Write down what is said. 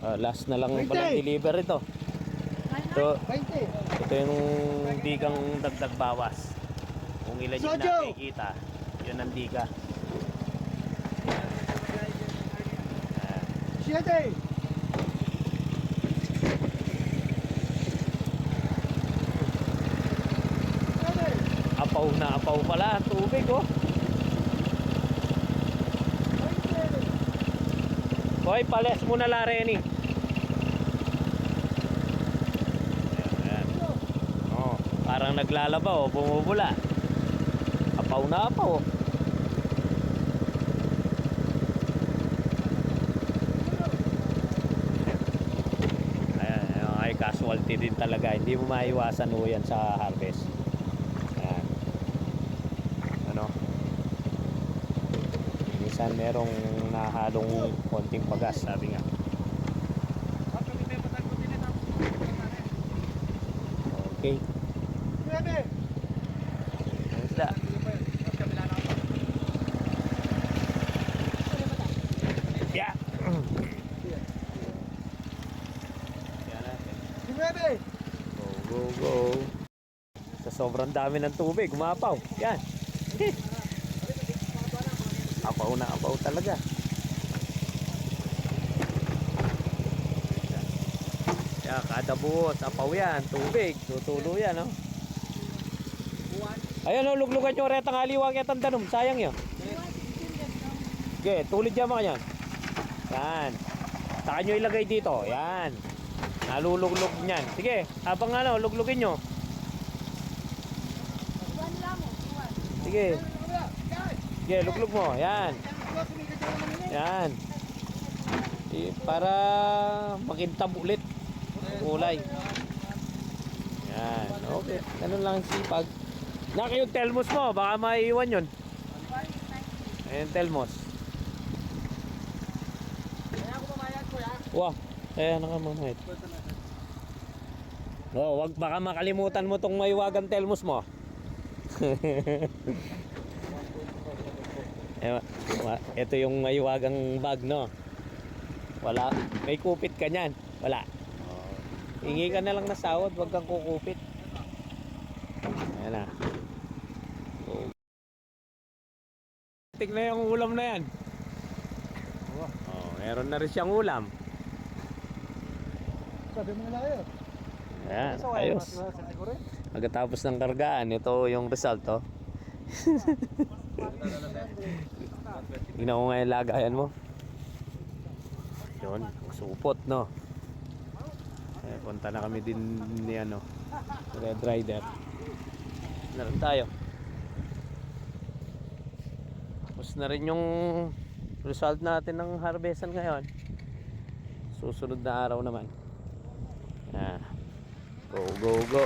Ah, last na lang palang deliver ito. Ito, 20. ito yung digang dagdag bawas. Kung ilan yung nakikita, yun ang diga. Ah, 7. apaw na apaw pala tubig oh. Hoy, pales muna la ayan. Oh, parang naglalaba oh, bumubula. Apaw na apaw oh. Ay casualty din talaga. Hindi mo maiwasan ho yan sa harvest. Ayan. Ano? Minsan merong nahalong konting pagas, sabi nga. Okay. 9. Ang isda. Yeah. Yan natin. 9. Go, go, go. Sa sobrang dami ng tubig, umapaw. Yan. apaw na apaw talaga. Kaya kada buhos, apaw yan, tubig, tutulo yan, no? Ayan, oh, luglugan yung retang aliwag at ang danom, sayang yun. Okay, tulid yan mga yan. Yan. Saka nyo ilagay dito, yan. Naluluglog niyan. Sige, habang ano, luglugin nyo. Sige. Sige, luglug mo. Yan. Yan. Eh, para makintab ulit. Kulay. Yan. Okay. Ganun lang ang sipag. Naka yung telmos mo. Baka maiiwan yun. Ayan telmos. Kaya ako mamayag ko ya. Wow. Kaya nakamamahit. Oh, wag baka makalimutan mo tong maiwagang telmos mo. Ito yung maiwagang bag, no? Wala. May kupit ka niyan. Wala. Hingi ka na lang na sahod, wag kang kukupit. Ayan na. Oh. Tignan yung ulam na yan. Oh, meron na rin siyang ulam. Sabi mo nila kayo. Ayan, ayos. Pagkatapos ng kargaan, ito yung result, oh. Tingnan ko nga yung lagayan mo. Yun, supot, no? Eh, punta na kami din ni ano, Red Rider. Naroon tayo. Tapos na rin yung result natin ng harvestan ngayon. Susunod na araw naman. Ah. Go, go, go.